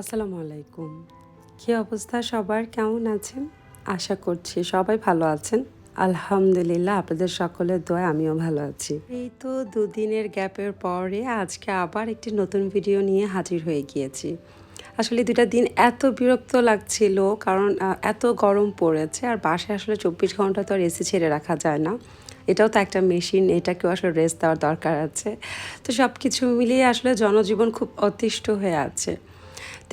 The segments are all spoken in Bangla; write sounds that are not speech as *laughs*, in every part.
আসসালামু আলাইকুম। কী অবস্থা সবার? কেমন আছেন? আশা করছি সবাই ভালো আছেন। আলহামদুলিল্লাহ, আপনাদের সকলের দোয়া আমিও ভালো আছি। এই তো দুদিনের গ্যাপের পরে আজকে আবার একটি নতুন ভিডিও নিয়ে হাজির হয়ে গিয়েছি। আসলে দুটা দিন এত বিরক্ত লাগছিল, কারণ এত গরম পড়েছে, আর বাসায় আসলে চব্বিশ ঘণ্টা তো আর এসি ছেড়ে রাখা যায় না। এটাও তো একটা মেশিন, এটাকেও আসলে রেস্ট দেওয়ার দরকার আছে। তো সব কিছু মিলিয়ে আসলে জনজীবন খুব অতিষ্ঠ হয়ে আছে।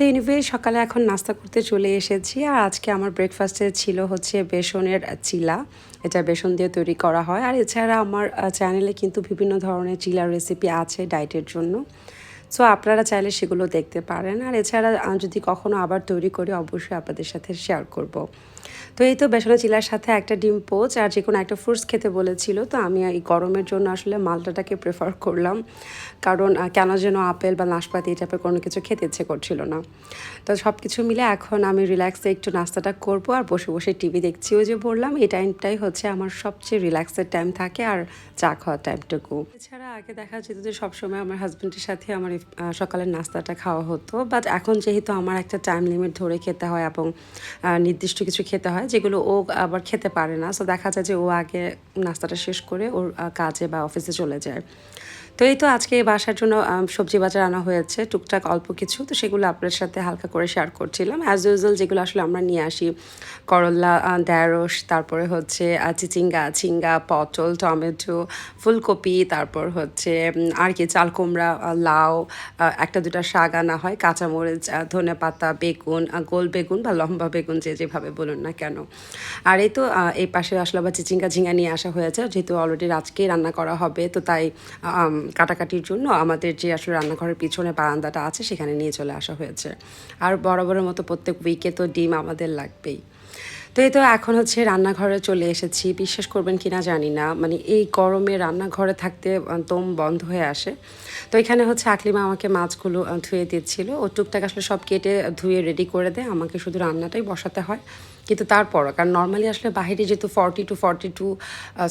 তো এনিওয়ে সকালে এখন নাস্তা করতে চলে এসেছি। আর আজকে আমার ব্রেকফাস্টে ছিল হচ্ছে বেসনের চিলা। এটা বেসন দিয়ে তৈরি করা হয়। আর এছাড়া আমার চ্যানেলে কিন্তু বিভিন্ন ধরনের চিলা রেসিপি আছে ডায়েটের জন্য। সো আপনারা চাইলে সেগুলো দেখতে পারেন। আর এছাড়া যদি কখনো আবার তৈরি করি, অবশ্যই আপনাদের সাথে শেয়ার করব। তো এই তো বেসনের চিলার সাথে একটা ডিম পোচ আর যে কোনো একটা ফ্রুটস খেতে বলেছিল, তো আমি এই গরমের জন্য আসলে মালটাটাকে প্রেফার করলাম। কারণ কেন যেন আপেল বা নাশপাতি এই টাইপের কোনো কিছু খেতে ইচ্ছে করছিল না। তো সব কিছু মিলে এখন আমি রিল্যাক্সে একটু নাস্তাটা করব আর বসে বসে টিভি দেখছি। ওই যে বললাম, এই টাইমটাই হচ্ছে আমার সবচেয়ে রিল্যাক্সের টাইম থাকে আর চা খাওয়ার টাইমটুকু এছাড়া আগে দেখা যেত যে সবসময় আমার হাজব্যান্ডের সাথে আমার সকালের নাস্তাটা খাওয়া হতো। বাট এখন যেহেতু আমার একটা টাইম লিমিট ধরে খেতে হয় এবং নির্দিষ্ট কিছু খেতে হয় যেগুলো ও আবার খেতে পারে না। সো দেখা যায় যে ও আগে নাস্তাটা শেষ করে ওর কাজে বা অফিসে চলে যায়। তো এই তো আজকে বাসার জন্য সবজি বাজার আনা হয়েছে টুকটাক অল্প কিছু। তো সেগুলো আপনার সাথে হালকা করে শেয়ার করছিলাম। অ্যাজ ইউজুয়াল যেগুলো আসলে আমরা নিয়ে আসি করলা আহ, ঢ্যাঁড়স তারপরে হচ্ছে চিচিঙ্গা ঝিঙ্গা পটল টমেটো ফুলকপি তারপর হচ্ছে আর কি চাল কুমড়া লাউ একটা দুটা শাক আনা হয় কাঁচামরিচ ধনে পাতা বেগুন গোল বেগুন বা লম্বা বেগুন যে যেভাবে বলুন না কেন। আর এই তো এই পাশে আসলে আবার চিচিঙ্গা ঝিঙ্গা নিয়ে আসা হয়েছে যেহেতু অলরেডি আজকেই রান্না করা হবে তো তাই কাটাকাটির জন্য আমাদের যে আসলে রান্নাঘরের পিছনে বারান্দাটা আছে, সেখানে নিয়ে চলে আসা হয়েছে। আর বরাবরের মতো প্রত্যেক উইকে তো ডিম আমাদের লাগবেই। তো এই তো এখন হচ্ছে রান্নাঘরে চলে এসেছি। বিশ্বাস করবেন কি না জানি না। মানে এই গরমে রান্নাঘরে থাকতে দম বন্ধ হয়ে আসে। তো এখানে হচ্ছে আকলিমা আমাকে মাছগুলো ধুয়ে দিচ্ছিল। ও টুকটাক আসলে সব কেটে ধুয়ে রেডি করে দেয়। আমাকে শুধু রান্নাটাই বসাতে হয়। কিন্তু তারপরও, কারণ নর্মালি আসলে বাহিরে যেহেতু forty two forty two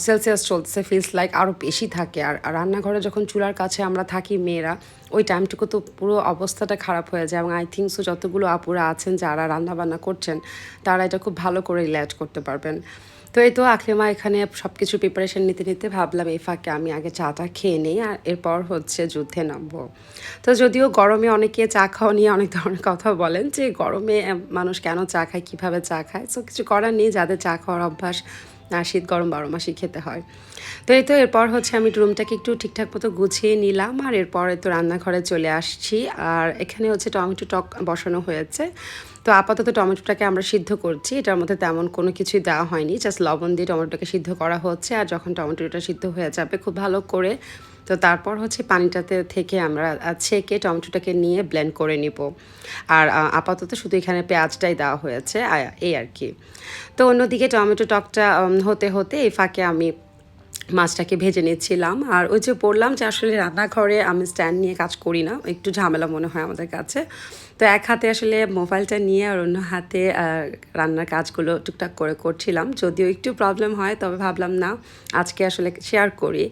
Celsius চলছে ফিলস লাইক আরও বেশি থাকে। আর রান্নাঘরে যখন চুলার কাছে আমরা থাকি মেয়েরা, ওই টাইমটুকু তো পুরো অবস্থাটা খারাপ হয়ে যায় এবং আই থিঙ্ক সো যতগুলো আপুরা আছেন, যারা রান্নাবান্না করছেন, তারা এটা খুব ভালো করে রিল্যাক্ট করতে পারবেন। তো এই তো আখলিমা এখানে সব কিছু প্রিপারেশন নিতে নিতে ভাবলাম, এই ফাঁকে আমি আগে চাটা খেয়ে নিই আর এরপর হচ্ছে যুদ্ধে নামবো। তো যদিও গরমে অনেকে চা খাওয়া নিয়ে অনেক ধরনের কথা বলেন যে গরমে মানুষ কেন চা খায়, কীভাবে চা খায় তো কিছু করার নেই, যাদের চা খাওয়ার অভ্যাস আর শীত গরম বারো মাসই খেতে হয়। তো এই তো এরপর হচ্ছে আমি রুমটাকে একটু ঠিকঠাক মতো গুছিয়ে নিলাম আর এরপরে তো রান্নাঘরে চলে আসছি। আর এখানে হচ্ছে টমেটো টক বসানো হয়েছে। তো আপাতত টমেটোটাকে আমরা সিদ্ধ করছি। এটার মধ্যে তেমন কোনো কিছুই দেওয়া হয়নি। জাস্ট লবণ দিয়ে টমেটোটাকে সিদ্ধ করা হচ্ছে। আর যখন টমেটোটা সিদ্ধ হয়ে যাবে খুব ভালো করে তো তারপর হচ্ছে পানিটাতে থেকে আমরা ছেঁকে টমেটোটাকে নিয়ে ব্লেন্ড করে নিব। আর আপাতত শুধু এখানে পেঁয়াজটাই দেওয়া হয়েছে এই আর কি। তো অন্যদিকে টমেটো টকটা হতে হতে এই ফাঁকে আমি মাছটাকে ভেজে নিচ্ছিলাম। আর ওই যে বললাম যে আসলে রান্নাঘরে আমি স্ট্যান্ড নিয়ে কাজ করি না, একটু ঝামেলা মনে হয় আমাদের কাছে। তো এক হাতে আসলে মোবাইলটা নিয়ে আর অন্য হাতে রান্নার কাজগুলো টুকটাক করে করছিলাম। যদিও একটু প্রবলেম হয়, তবে ভাবলাম না, আজকে আসলে শেয়ার করি।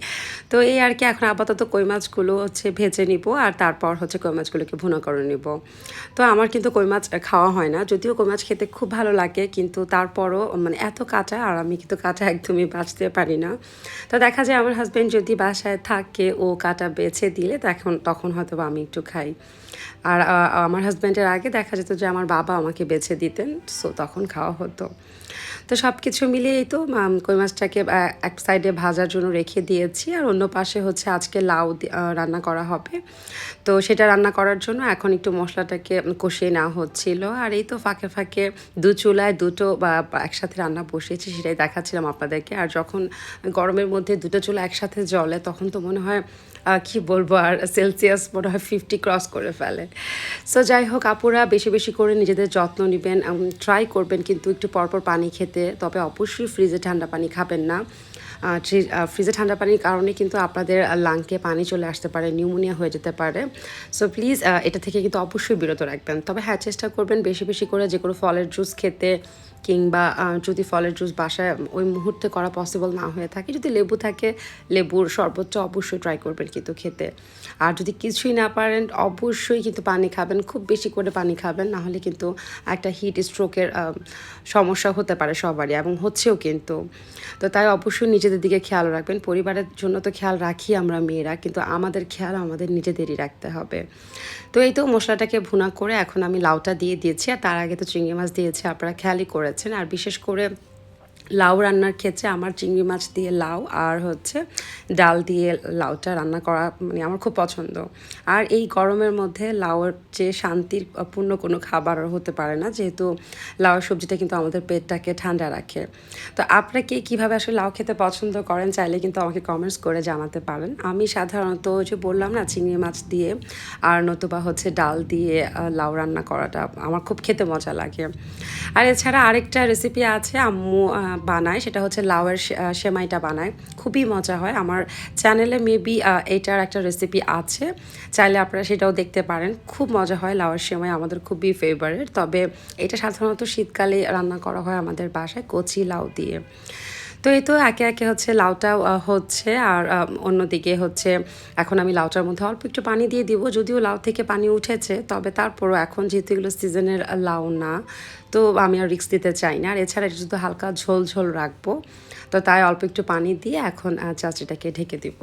তো এই আর কি, এখন আপাতত কই মাছগুলো হচ্ছে ভেজে নিব, আর তারপর হচ্ছে কই মাছগুলোকে ভুনা করে নিব। তো আমার কিন্তু কই মাছ খাওয়া হয় না, যদিও কই মাছ খেতে খুব ভালো লাগে, কিন্তু তারপরও মানে এত কাঁচা, আর আমি কিন্তু কাঁচা একদমই বাঁচতে পারি না। তো দেখা যায় আমার হাজব্যান্ড যদি বাসায় থাকে, ও কাটা বেছে দিলে, তখন তখন হয়তো আমি একটু খাই। আর আমার হাজব্যান্ডের আগে দেখা যেত যে আমার বাবা আমাকে বেছে দিতেন সো তখন খাওয়া হতো। তো সব কিছু মিলিয়েই তো কই মাছটাকে এক সাইডে ভাজার জন্য রেখে দিয়েছি। আর অন্য পাশে হচ্ছে আজকে লাউ রান্না করা হবে। তো সেটা রান্না করার জন্য এখন একটু মশলাটাকে কষিয়ে নেওয়া হচ্ছিল। আর এই তো ফাঁকে ফাঁকে দু চুলায় দুটো, বা একসাথে রান্না বসিয়েছি, সেটাই দেখাচ্ছিলাম আপনাদেরকে। আর যখন গরমের মধ্যে দুটো চুলা একসাথে জলে তখন তো মনে হয় কি বলব, আর সেলসিয়াস মনে হয় ফিফটি ক্রস করে ফেলে। সো যাই হোক, আপুরা বেশি বেশি করে নিজেদের যত্ন নেবেন ট্রাই করবেন, কিন্তু একটু পরপর পানি খেতে, তবে অবশ্যই ফ্রিজে ঠান্ডা পানি খাবেন না। ফ্রিজে ঠান্ডা পানির কারণে কিন্তু আপনাদের লাংকে পানি চলে আসতে পারে, নিউমোনিয়া হয়ে যেতে পারে। সো প্লিজ এটা থেকে কিন্তু অবশ্যই বিরত রাখবেন। তবে হ্যাঁ চেষ্টা করবেন বেশি বেশি করে যে কোনো ফলের জুস খেতে কিংবা যদি ফলের জুস বাসায় ওই মুহূর্তে করা পসিবল না হয়ে থাকে, যদি লেবু থাকে, লেবুর সর্বোচ্চ অবশ্যই ট্রাই করবেন কিন্তু খেতে। আর যদি কিছুই না পারেন, অবশ্যই কিন্তু পানি খাবেন, খুব বেশি করে পানি খাবেন, না হলে কিন্তু একটা হিট স্ট্রোকের সমস্যা হতে পারে সবারই এবং হচ্ছেও কিন্তু। তো তাই অবশ্যই নিজেদের দিকে খেয়াল রাখবেন, পরিবারের জন্য তো খেয়াল রাখি আমরা মেয়েরা, কিন্তু আমাদের খেয়াল আমাদের নিজেদেরই রাখতে হবে। তো এই তো মশলাটাকে ভুনা করে এখন আমি লাউটা দিয়ে দিয়েছি, আর তার আগে তো চিংড়ি মাছ দিয়েছি, আপনারা খেয়ালই করেছেন। আর বিশেষ করে লাউ রান্নার ক্ষেত্রে আমার চিংড়ি মাছ দিয়ে লাউ আর হচ্ছে ডাল দিয়ে লাউটা রান্না করা মানে আমার খুব পছন্দ। আর এই গরমের মধ্যে লাউয়ের যে শান্তির পূর্ণ কোনো খাবার হতে পারে না, যেহেতু লাউয়ের সবজিটা কিন্তু আমাদের পেটটাকে ঠান্ডা রাখে। তো আপনারা কে কীভাবে আসলে লাউ খেতে পছন্দ করেন চাইলে কিন্তু আমাকে কমেন্টস করে জানাতে পারেন। আমি সাধারণত যে বললাম না, চিংড়ি মাছ দিয়ে আর নতুবা হচ্ছে ডাল দিয়ে লাউ রান্না করাটা আমার খুব খেতে মজা লাগে। আর এছাড়া আরেকটা রেসিপি আছে, আম্মু বানায়, সেটা হচ্ছে লাউয়ের সেমাইটা বানায়। খুবই মজা হয়। আমার চ্যানেলে মেবি এটার একটা রেসিপি আছে। চাইলে আপনারা সেটাও দেখতে পারেন। খুব মজা হয় লাউয়ের সেমাই, আমাদের খুবই ফেভারেট তবে এটা সাধারণত শীতকালে রান্না করা হয় আমাদের বাসায় কচি লাউ দিয়ে। তো এই তো একে একে হচ্ছে লাউটা হচ্ছে আর অন্যদিকে হচ্ছে এখন আমি লাউটার মধ্যে অল্প একটু পানি দিয়ে দিব। যদিও লাউ থেকে পানি উঠেছে, তবে তারপরও এখন যেহেতু এগুলো সিজনের লাউ না, তো আমি আর রিক্স দিতে চাই না। আর এছাড়া এটা শুধু হালকা ঝোল ঝোল রাখব, তো তাই অল্প একটু পানি দিয়ে এখন চাচিটাকে ঢেকে দিব।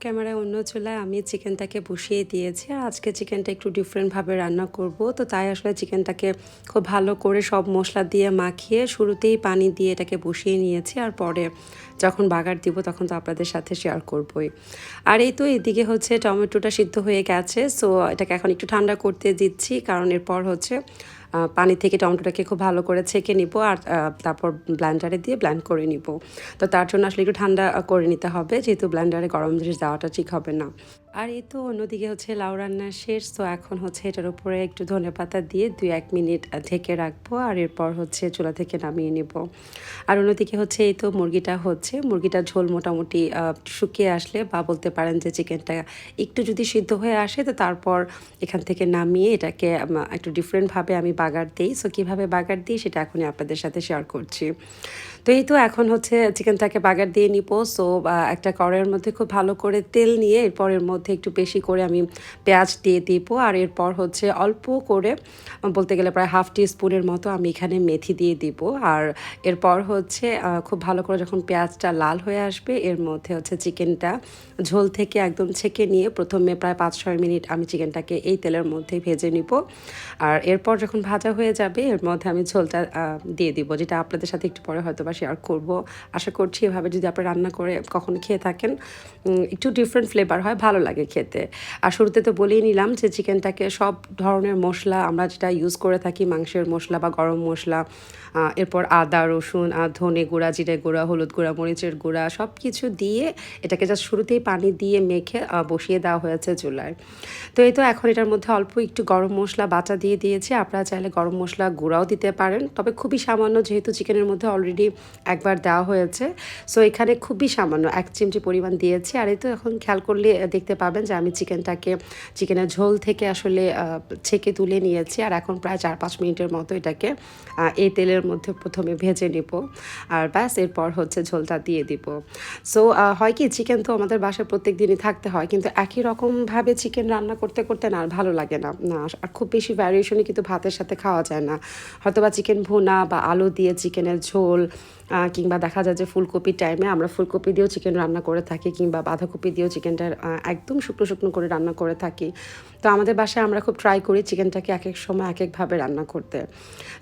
ক্যামেরায় অন্য চুলায় আমি চিকেনটাকে বসিয়ে দিয়েছি। আর আজকে চিকেনটা একটু ডিফারেন্টভাবে রান্না করব। তো তাই আসলে চিকেনটাকে খুব ভালো করে সব মশলা দিয়ে মাখিয়ে শুরুতেই পানি দিয়ে এটাকে বসিয়ে নিয়েছি। আর পরে যখন বাগার দিব তখন তো আপনাদের সাথে শেয়ার করবই। আর এই তো এদিকে হচ্ছে টমেটোটা সিদ্ধ হয়ে গেছে। সো এটাকে এখন একটু ঠান্ডা করতে দিচ্ছি। কারণ এরপর হচ্ছে পানি থেকে টমেটোটাকে খুব ভালো করে ছেঁকে নিব আর তারপর ব্ল্যান্ডারে দিয়ে ব্ল্যান্ড করে নিব। তো তার জন্য আসলে একটু ঠান্ডা করে নিতে হবে, যেহেতু ব্ল্যান্ডারে গরম জিনিস দেওয়াটা ঠিক হবে না। আর এই তো অন্যদিকে হচ্ছে লাউ রান্না শেষ, তো এখন হচ্ছে এটার উপরে একটু ধনে পাতা দিয়ে দুই এক মিনিট ঢেকে রাখব আর এরপর হচ্ছে চুলা থেকে নামিয়ে নিব। আর অন্যদিকে হচ্ছে এই তো মুরগিটা হচ্ছে, মুরগিটার ঝোল মোটামুটি শুকিয়ে আসলে বা বলতে পারেন যে চিকেনটা একটু যদি সিদ্ধ হয়ে আসে তো তারপর এখান থেকে নামিয়ে এটাকে একটু ডিফারেন্টভাবে আমি বাগার দিই। সো কীভাবে বাগার দিই সেটা এখনই আপনাদের সাথে শেয়ার করছি। তো এই তো এখন হচ্ছে চিকেনটাকে বাগার দিয়ে নিব। সো একটা কড়াইয়ের মধ্যে খুব ভালো করে তেল নিয়ে এরপর এর মধ্যে একটু বেশি করে আমি পেঁয়াজ দিয়ে দিব। আর এরপর হচ্ছে অল্প করে, বলতে গেলে প্রায় হাফ টি স্পুনের মতো আমি এখানে মেথি দিয়ে দিব। আর এরপর হচ্ছে খুব ভালো করে যখন পেঁয়াজটা লাল হয়ে আসবে, এর মধ্যে হচ্ছে চিকেনটা ঝোল থেকে একদম ছেঁকে নিয়ে প্রথমে প্রায় পাঁচ ছয় মিনিট আমি চিকেনটাকে এই তেলের মধ্যে ভেজে নিব। আর এরপর যখন ভাজা হয়ে যাবে, এর মধ্যে আমি ঝোলটা দিয়ে দিব, যেটা আপনাদের সাথে একটু পরে হয়তো বা শেয়ার করব। আশা করছি এভাবে যদি আপনি রান্না করে কখনো খেয়ে থাকেন একটু ডিফারেন্ট ফ্লেভার হয়, ভালো লাগে। খেতে। আর শুরুতে তো বলেই নিলাম যে চিকেনটাকে সব ধরনের মশলা আমরা যেটা ইউজ করে থাকি মাংসের মশলা বা গরম মশলা এরপর আদা রসুন আহ, ধনে গুঁড়া জিরে গুঁড়া হলুদ গুঁড়া মরিচের গুঁড়া সব কিছু দিয়ে এটাকে জাস্ট শুরুতেই পানি দিয়ে মেখে বসিয়ে দেওয়া হয়েছে চুলায়। তো এই তো এখন এটার মধ্যে অল্প একটু গরম মশলা বাটা দিয়ে দিয়েছি। আপনারা চাইলে গরম মশলা গুঁড়াও দিতে পারেন। তবে খুবই সামান্য যেহেতু চিকেনের মধ্যে অলরেডি একবার দেওয়া হয়েছে। সো এখানে খুবই সামান্য এক চিমটি পরিমাণ দিয়েছি। আর এই তো এখন খেয়াল করলে দেখতে পাবেন যে আমি চিকেনটাকে চিকেনের ঝোল থেকে আসলে ছেঁকে তুলে নিয়েছি আর এখন প্রায় চার পাঁচ মিনিটের মতো এটাকে এই তেলের মধ্যে প্রথমে ভেজে নিব। আর ব্যাস এরপর হচ্ছে ঝোলটা দিয়ে দিব। সো হয় কি চিকেন তো আমাদের বাসায় প্রত্যেক দিনই থাকতে হয় কিন্তু একই রকমভাবে চিকেন রান্না করতে করতে না আর ভালো লাগে না। না আর খুব বেশি ভ্যারিয়েশনই কিন্তু ভাতের সাথে খাওয়া যায় না। হয়তো বা চিকেন ভুনা বা আলু দিয়ে চিকেনের ঝোল কিংবা দেখা যায় যে ফুলকপির টাইমে আমরা ফুলকপি দিয়েও চিকেন রান্না করে থাকি কিংবা বাঁধাকপি দিয়েও চিকেনটা আহ, একদম শুকনো শুকনো করে রান্না করে থাকি। তো আমাদের বাসায় আমরা খুব ট্রাই করি চিকেনটাকে এক এক সময় এক একভাবে রান্না করতে।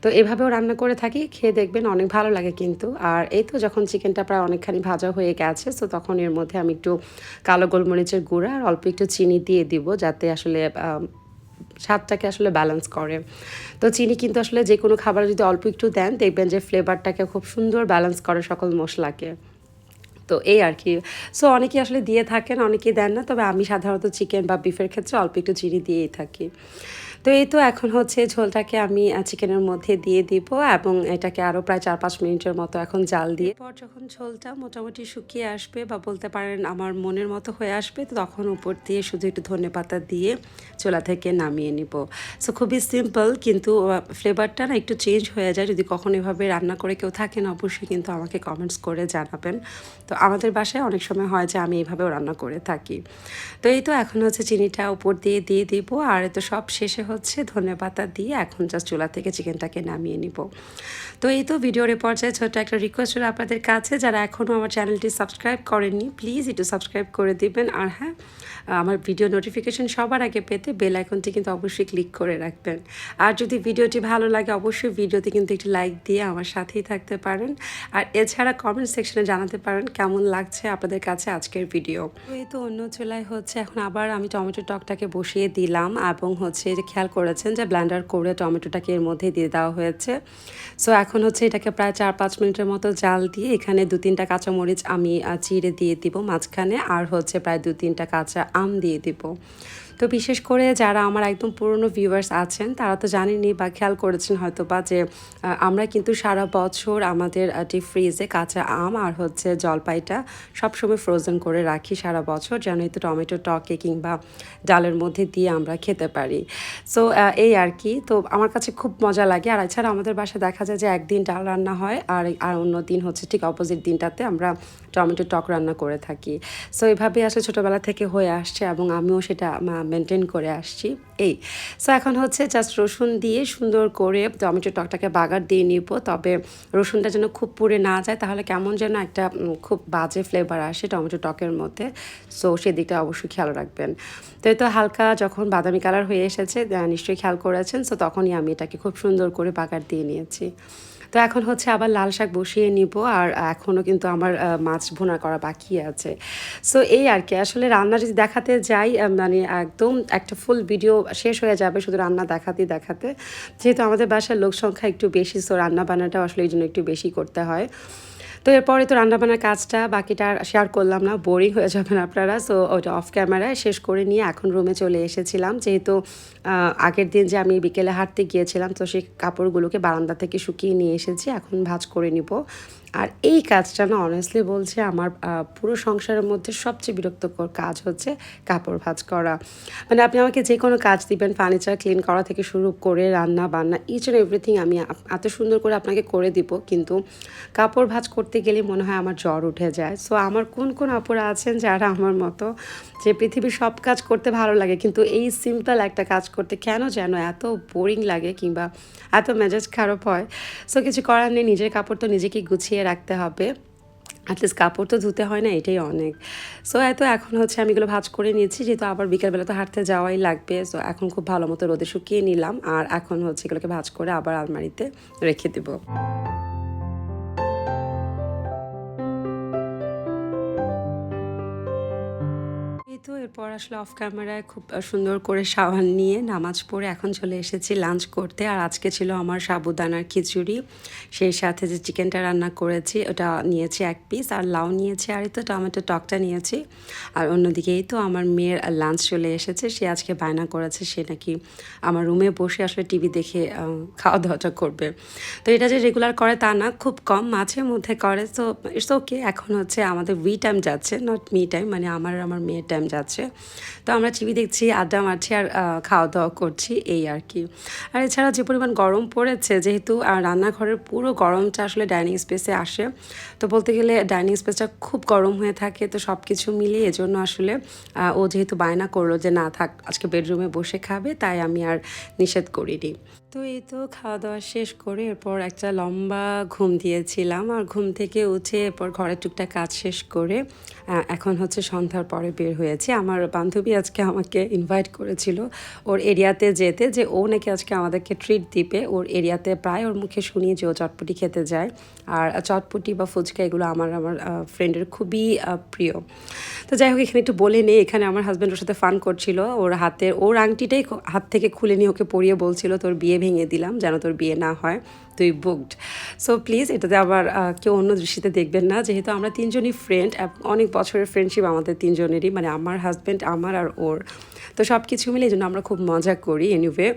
তো এভাবেও রান্না করে থাকি, খেয়ে দেখবেন অনেক ভালো লাগে কিন্তু। আর এই তো যখন চিকেনটা প্রায় অনেকখানি ভাজা হয়ে গেছে, তো তখন এর মধ্যে আমি একটু কালো গোলমরিচের গুঁড়া আর অল্প একটু চিনি দিয়ে দিব যাতে আসলে স্বাদটাকে আসলে ব্যালেন্স করে। তো চিনি কিন্তু আসলে যে কোনো খাবার যদি অল্প একটু দেন, দেখবেন যে ফ্লেভারটাকে খুব সুন্দর ব্যালেন্স করে সকল মশলাকে। তো এই আর কি। সো অনেকে আসলে দিয়ে থাকেন, অনেকেই দেন না, তবে আমি সাধারণত চিকেন বা বিফের ক্ষেত্রে অল্প একটু চিনি দিয়েই থাকি। তো এই তো এখন হচ্ছে ঝোলটাকে আমি চিকেনের মধ্যে দিয়ে দিব এবং এটাকে আরও প্রায় চার পাঁচ মিনিটের মতো এখন জাল দিয়ে পর যখন ঝোলটা মোটামুটি শুকিয়ে আসবে বা বলতে পারেন আমার মনের মতো হয়ে আসবে, তো তখন উপর দিয়ে শুধু একটু ধনে পাতা দিয়ে চোলা থেকে নামিয়ে নিব। সো খুবই সিম্পল কিন্তু ফ্লেভারটা না একটু চেঞ্জ হয়ে যায়। যদি কখনো এভাবে রান্না করে কেউ থাকেন অবশ্যই কিন্তু আমাকে কমেন্টস করে জানাবেন। তো আমাদের বাসায় অনেক সময় হয় যে আমি এইভাবেও রান্না করে থাকি। তো এই তো এখন হচ্ছে চিনিটা উপর দিয়ে দিয়ে দিব। আর তো সব শেষে ধনে পাতা দিয়ে এখন জাস্ট চুলা থেকে চিকেনটাকে নামিয়ে নিব। তো এই তো ভিডিওর এ পর্যায়ে ছোট্ট একটা রিকোয়েস্ট হলো আপনাদের কাছে। যারা এখনও আমার চ্যানেলটি সাবস্ক্রাইব করেননি প্লিজ একটু সাবস্ক্রাইব করে দিবেন। আর হ্যাঁ আমার ভিডিও নোটিফিকেশন সবার আগে পেতে বেল আইকনটি কিন্তু অবশ্যই ক্লিক করে রাখবেন। আর যদি ভিডিওটি ভালো লাগে, অবশ্যই ভিডিওতে কিন্তু একটু লাইক দিয়ে আমার সাথেই থাকতে পারেন। আর এছাড়া কমেন্ট সেকশনে জানাতে পারেন কেমন লাগছে আপনাদের কাছে আজকের ভিডিও এই তো অন্য চুলায় হচ্ছে, এখন আবার আমি টমেটো টকটাকে বসিয়ে দিলাম। এবং হচ্ছে যে খেয়াল করেছেন যে ব্ল্যান্ডার করে টমেটোটাকে এর মধ্যে দিয়ে দেওয়া হয়েছে। সো এখন হচ্ছে এটাকে প্রায় চার পাঁচ মিনিটের মতো জাল দিয়ে এখানে দু তিনটা কাঁচামরিচ আমি চিড়ে দিয়ে দিব মাঝখানে আর হচ্ছে প্রায় দু তিনটা কাঁচা আম দিয়ে দিব। তো বিশেষ করে যারা আমার একদম পুরনো ভিউয়ার্স আছেন, তারা তো জানেনই বা খেয়াল করেছেন হয়তো বা যে আমরা কিন্তু সারা বছর আমাদের ডিপ ফ্রিজে কাঁচা আম আর হচ্ছে জলপাইটা সবসময় ফ্রোজেন করে রাখি সারা বছর, যেন এই তো টমেটো টকে কিংবা ডালের মধ্যে দিয়ে আমরা খেতে পারি। সো এই আর কি। তো আমার কাছে খুব মজা লাগে। আর এছাড়া আমাদের বাসায় দেখা যায় যে একদিন ডাল রান্না হয় আর আর অন্য দিন হচ্ছে ঠিক অপোজিট দিনটাতে আমরা টমেটো টক রান্না করে থাকি। সো এভাবেই আসলে ছোটোবেলা থেকে হয়ে আসছে এবং আমিও সেটা মেনটেন করে আসছি। এই সো এখন হচ্ছে জাস্ট রসুন দিয়ে সুন্দর করে টমেটো টকটাকে বাগার দিয়ে নিব, তবে রসুনটা যেন খুব পুড়ে না যায়, তাহলে কেমন যেন একটা খুব বাজে ফ্লেভার আসে টমেটো টকের মধ্যে। সো সেদিকটা অবশ্যই খেয়াল রাখবেন। তো তো হালকা যখন বাদামি কালার হয়ে এসেছে নিশ্চয়ই খেয়াল করেছেন সো তখনই আমি এটাকে খুব সুন্দর করে বাগার দিয়ে নিয়েছি। তো এখন হচ্ছে আবার লাল শাক বসিয়ে নিব আর এখনও কিন্তু আমার মাছ ভোনা করা বাকি আছে। সো এই আর কি। আসলে রান্না যদি দেখাতে যাই মানে একদম একটা ফুল ভিডিও শেষ হয়ে যাবে শুধু রান্না দেখাতে দেখাতে। যেহেতু আমাদের বাসার লোক সংখ্যা একটু বেশি সো রান্না বান্নাটাও আসলে এই জন্য একটু বেশি করতে হয়। তো এরপরে তো রান্নাবান্নার কাজটা বাকিটা শেয়ার করলাম না বোরিং হয়ে যাবেন আপনারা। সো ওটা অফ ক্যামেরায় শেষ করে নিয়ে এখন রুমে চলে এসেছিলাম। যেহেতু আগের দিন যে আমি বিকেলে হাঁটতে গিয়েছিলাম, তো সেই কাপড়গুলোকে বারান্দা থেকে শুকিয়ে নিয়ে এসেছি। এখন ভাজ করে নিব। আর এই কাজটা না অনেস্টলি বলছে আমার পুরো সংসারের মধ্যে সবচেয়ে বিরক্তকর কাজ হচ্ছে কাপড় ভাঁজ করা। মানে আপনি আমাকে যে কোনো কাজ দিবেন ফার্নিচার ক্লিন করা থেকে শুরু করে রান্না বান্না ইচ অ্যান্ড এভরিথিং আমি এত সুন্দর করে আপনাকে করে দিব, কিন্তু কাপড় ভাঁজ করতে গেলে মনে হয় আমার জ্বর উঠে যায়। সো আমার কোন কোন অপরা আছেন যারা আমার মতো, যে পৃথিবীর সব কাজ করতে ভালো লাগে, কিন্তু এই সিম্পল একটা কাজ করতে কেন যেন এত বোরিং লাগে কিংবা এত মেজাজ খারাপ হয়? সো কিছু করার নেই, নিজের কাপড় তো নিজেকেই গুছিয়ে রাখতে হবে। অ্যাটলিস্ট কাপড় তো ধুতে হয় না, এটাই অনেক। সো এত এখন হচ্ছে আমি এগুলো ভাজ করে নিয়েছি, যেহেতু আবার বিকালবেলা তো হাঁটতে যাওয়াই লাগবে। সো এখন খুব ভালো মতো রোদে শুকিয়ে নিলাম, আর এখন হচ্ছে এগুলোকে ভাজ করে আবার আলমারিতে রেখে দেবো। এরপর আসলে অফ ক্যামেরায় খুব সুন্দর করে সাবান নিয়ে নামাজ পড়ে এখন চলে এসেছি লাঞ্চ করতে। আর আজকে ছিল আমার সাবুদানার খিচুড়ি। সেই সাথে যে চিকেনটা রান্না করেছি, ওটা নিয়েছি এক পিস আর লাউ নিয়েছি, আর তো টমেটো টকটা নিয়েছি। আর অন্যদিকে এই তো আমার মেয়ের লাঞ্চ চলে এসেছে। সে আজকে বায়না করেছে, সে নাকি আমার রুমে বসে আসলে টিভি দেখে খাওয়া দাওয়াটা করবে। তো এটা যে রেগুলার করে তা না, খুব কম মাঝে মধ্যে করে। তো ইটস ওকে এখন হচ্ছে আমাদের উই টাইম যাচ্ছে নট মি টাইম মানে আমার আমার মেয়ের টাইম যাচ্ছে। তো আমরা টিভি দেখছি, আড্ডা মারছি আর খাওয়া দাওয়া করছি এই আর কি। আর এছাড়া যে পরিমাণ গরম পড়েছে, যেহেতু রান্নাঘরের পুরো গরমটা আসলে ডাইনিং স্পেসে আসে। তো বলতে গেলে ডাইনিং স্পেসটা খুব গরম হয়ে থাকে, তো সব কিছু মিলিয়ে এজন্য আসলে ও যেহেতু বায়না করল যে, না থাক, আজকে বেডরুমে বসে খাবে, তাই আমি আর নিষেধ করিনি। তো এই তো খাওয়া দাওয়া শেষ করে এরপর একটা লম্বা ঘুম দিয়েছিলাম আর ঘুম থেকে উঠে এরপর ঘরের টুকটা কাজ শেষ করে এখন হচ্ছে সন্ধ্যার পরে বের হয়েছি। আমার বান্ধবী আজকে আমাকে ইনভাইট করেছিল ওর এরিয়াতে যেতে, যে ও নাকি আজকে আমাদেরকে ট্রিট দিবে। ওর এরিয়াতে প্রায় ওর মুখে শুনি যে ও চটপটি খেতে যায়। আর চটপটি বা ফুচকা এগুলো আমার আমার ফ্রেন্ডের খুবই প্রিয়। তো যাই হোক, এখানে একটু বলে নেই। এখানে আমার হাজব্যান্ড ওর সাথে ফান করছিল। ওর হাতের, ওর আংটিটাই হাত থেকে খুলে নিয়ে ওকে পরিয়ে বলছিল, তোর বিয়ে ভেঙে দিলাম, যেন তোর বিয়ে না হয়, তুই বুকড সো প্লিজ এটাতে আবার কেউ অন্য দৃষ্টিতে দেখবেন না। যেহেতু আমরা তিনজনই ফ্রেন্ড অনেক বছরের ফ্রেন্ডশিপ আমাদের তিনজনেরই। মানে আমার আমার হাজব্যান্ড আমার আর ওর। তো সব কিছু মিলে এই জন্য আমরা খুব মজা করি এনিওয়ে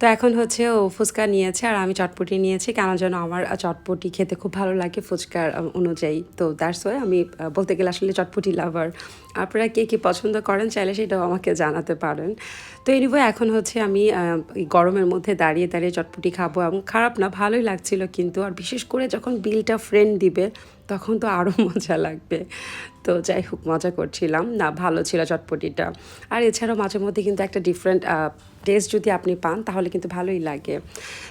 তো এখন হচ্ছে ও ফুচকা নিয়েছে আর আমি চটপটি নিয়েছি। কেন যেন আমার চটপটি খেতে খুব ভালো লাগে ফুচকার অনুযায়ী। তো দ্যাটস ওয়াই আমি বলতে গেলে আসলে চটপটি লাভার আপনারা কে কী পছন্দ করেন চাইলে সেটাও আমাকে জানাতে পারেন। তো এনিওয়ে এখন হচ্ছে আমি গরমের মধ্যে দাঁড়িয়ে দাঁড়িয়ে চটপটি খাব এবং খারাপ না, ভালোই লাগছিল কিন্তু। আর বিশেষ করে যখন বিলটা ফ্রেন্ড দিবে তখন তো আরও *laughs* মজা লাগবে। তো যাই হোক, মজা করছিলাম। না, ভালো ছিল চটপটিটা। আর এছাড়াও মাঝে মধ্যে কিন্তু একটা ডিফারেন্ট টেস্ট যদি আপনি পান, তাহলে কিন্তু ভালোই লাগে।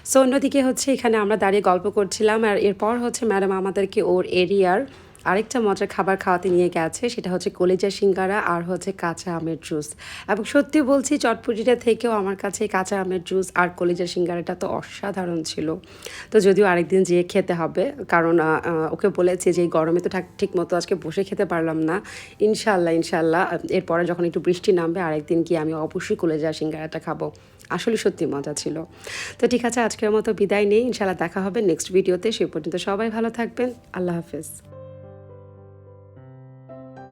সো অন্যদিকে হচ্ছে এখানে আমরা দাঁড়িয়ে গল্প করছিলাম। আর এরপর হচ্ছে ম্যাডাম আমাদেরকে ওর এরিয়ার আরেকটা মজার খাবার খাওয়াতে নিয়ে গেছে, সেটা হচ্ছে কলেজা সিঙ্গারা আর হচ্ছে কাঁচা আমের জুস। এবং সত্যি বলছি, চটপটিটা থেকেও আমার কাছে কাঁচা আমের জুস আর কলেজা সিঙ্গারাটা তো অসাধারণ ছিল। তো যদিও আরেকদিন যেয়ে খেতে হবে, কারণ ওকে বলেছে যে গরমে তো ঠাক- মতো আজকে বসে খেতে পারলাম না। ইনশাল্লাহ ইনশাল্লাহ এরপরে যখন একটু বৃষ্টি নামবে, আরেকদিন গিয়ে আমি অবশ্যই কলেজা সিঙ্গারাটা খাব। আসলে সত্যি মজা ছিল। তো ঠিক আছে, আজকের মতো বিদায় নেই ইনশাল্লাহ দেখা হবে নেক্সট ভিডিওতে, সে পর্যন্ত সবাই ভালো থাকবেন, আল্লাহ হাফেজ।